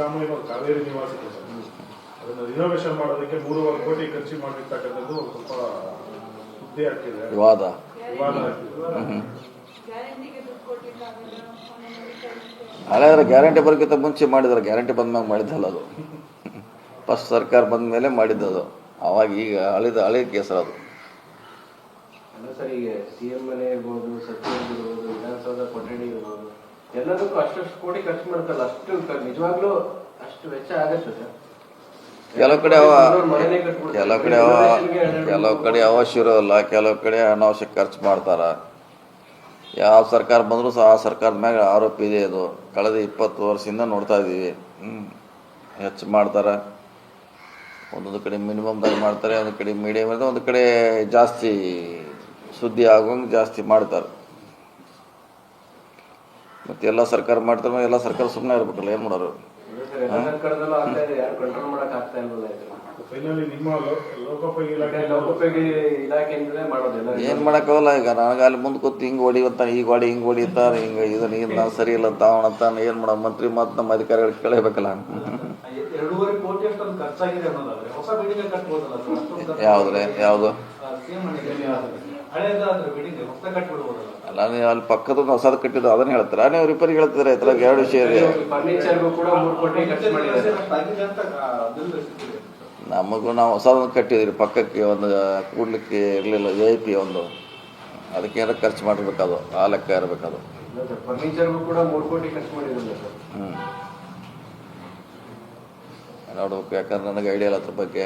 ಕಾವೇರಿ ನಿವಾಸ ಇದೆ ಸರ್ ಅದನ್ನ ರಿನೋವೇಷನ್ ಮಾಡೋದಕ್ಕೆ ಮೂರುವರೆ ಕೋಟಿ ಖರ್ಚು ಮಾಡಿರ್ತಕ್ಕಂಥದ್ದು ಸ್ವಲ್ಪ ಸುದ್ದಿ ಆಗ್ತಿದೆ. ವಿವಾದ ವಿವಾದ ಹಾಗಾದ್ರೆ ಗ್ಯಾರಂಟಿ ಬರೋಕ್ಕಿಂತ ಮುಂಚೆ ಮಾಡಿದ್ರು ಗ್ಯಾರಂಟಿ ಬಂದ್ಮ್ಯಾಗ ಮಾಡಿದ್ದಲ್ಲ ಅದು. ಫಸ್ಟ್ ಸರ್ಕಾರ ಬಂದ ಮೇಲೆ ಮಾಡಿದ್ದದು. ಅವಾಗ ಈಗ ಹಳಿದ ಹಳೆಯ ಕೇಸರ ಅದು. ಸರ್ ಈಗ ಸಿ ಎಂ ಮನೆ ಇರ್ಬೋದು ಸಚಿವರು ಇರ್ಬೋದು ವಿಧಾನಸೌಧ ಕೊಠಡಿ ಇರ್ಬೋದು ಎಲ್ಲದಕ್ಕೂ ಅಷ್ಟು ಕೋಟಿ ಖರ್ಚು ಮಾಡ್ತಾರಲ್ಲ ಅಷ್ಟು ನಿಜವಾಗ್ಲೂ ಅಷ್ಟು ವೆಚ್ಚ ಆಗತ್ತೆ ಸರ್. ಕೆಲವು ಕಡೆ ಅವ. ಕೆಲವು ಕಡೆ ಅವ ಕೆಲವು ಕಡೆ ಅವಶ್ಯ ಇರೋಲ್ಲ ಕೆಲವು ಕಡೆ ಅನಾವಶ್ಯಕ ಖರ್ಚು ಮಾಡ್ತಾರ. ಯಾವ ಸರ್ಕಾರ ಬಂದರೂ ಸಹ ಆ ಸರ್ಕಾರದ ಮ್ಯಾಗ ಆರೋಪ ಇದೆ ಅದು. ಕಳೆದ ಇಪ್ಪತ್ತು ವರ್ಷದಿಂದ ನೋಡ್ತಾ ಇದ್ದೀವಿ ಹ್ಮ್. ಹೆಚ್ಚು ಮಾಡ್ತಾರೆ. ಒಂದೊಂದು ಕಡೆ ಮಿನಿಮಮ್ದಾಗ ಮಾಡ್ತಾರೆ ಒಂದು ಕಡೆ ಮೀಡಿಯಮ್ ಇರ್ತದೆ ಒಂದು ಕಡೆ ಜಾಸ್ತಿ ಸುದ್ದಿ ಆಗೋಂಗೆ ಜಾಸ್ತಿ ಮಾಡ್ತಾರೆ. ಮತ್ತು ಎಲ್ಲ ಸರ್ಕಾರ ಮಾಡ್ತಾರೆ ಎಲ್ಲ ಸರ್ಕಾರ ಸುಮ್ಮನೆ ಇರ್ಬೇಕಲ್ಲ ಏನು ಮಾಡೋರು? ಏನ್ ಮಾಡೋಕ್ಕಾಗಲ್ಲ ಈಗ ನನಗೆ ಅಲ್ಲಿ ಮುಂದೆ ಕೂತು ಹಿಂಗೆ ಹೊಡಿವಂತಾನೆ ಈಗ ಹೊಡಿ ಹಿಂಗೆ ಹೊಡಿತಾರೆ ಹಿಂಗೆ ಇದನ್ನ ಇದು ನಾವು ಸರಿ ಇಲ್ಲ ಅಂತ ಅವನಂತಾನೆ ಏನು ಮಾಡೋ ಮಂತ್ರಿ ಮತ್ತು ನಮ್ಮ ಅಧಿಕಾರಿಗಳು ಕೇಳಬೇಕಲ್ಲ? ಯಾವುದ್ರೆ? ಯಾವುದು? ಬಿಲ್ಡಿಂಗ್ ಅಲ್ಲ ನೀವು ಅಲ್ಲಿ ಪಕ್ಕದ ಹೊಸದು ಕಟ್ಟಿದ್ದು ಅದನ್ನ ಹೇಳ್ತಾರೆ. ನೀವು ರಿಪೇರಿ ಹೇಳ್ತಾರೆ ಇದ್ರಾಗ ಎರಡು ಸಿಕ್ಕಿದೆ. ನಮಗೂ ನಾವು ಹೊಸದೊಂದು ಕಟ್ಟಿದ್ರಿ ಪಕ್ಕಕ್ಕೆ ಒಂದು ಕೂಡ್ಲಿಕ್ಕೆ ಇರಲಿಲ್ಲ ಎ ಐ ಪಿ ಒಂದು. ಅದಕ್ಕೆ ಖರ್ಚು ಮಾಡಿರ್ಬೇಕದು ಆ ಲೆಕ್ಕ ಇರಬೇಕದು ಹ್ಞೂ ನೋಡ್ಬೇಕು ಯಾಕಂದ್ರೆ ನನಗೆ ಐಡಿಯಾ ಇಲ್ಲ ಅದ್ರ ಬಗ್ಗೆ.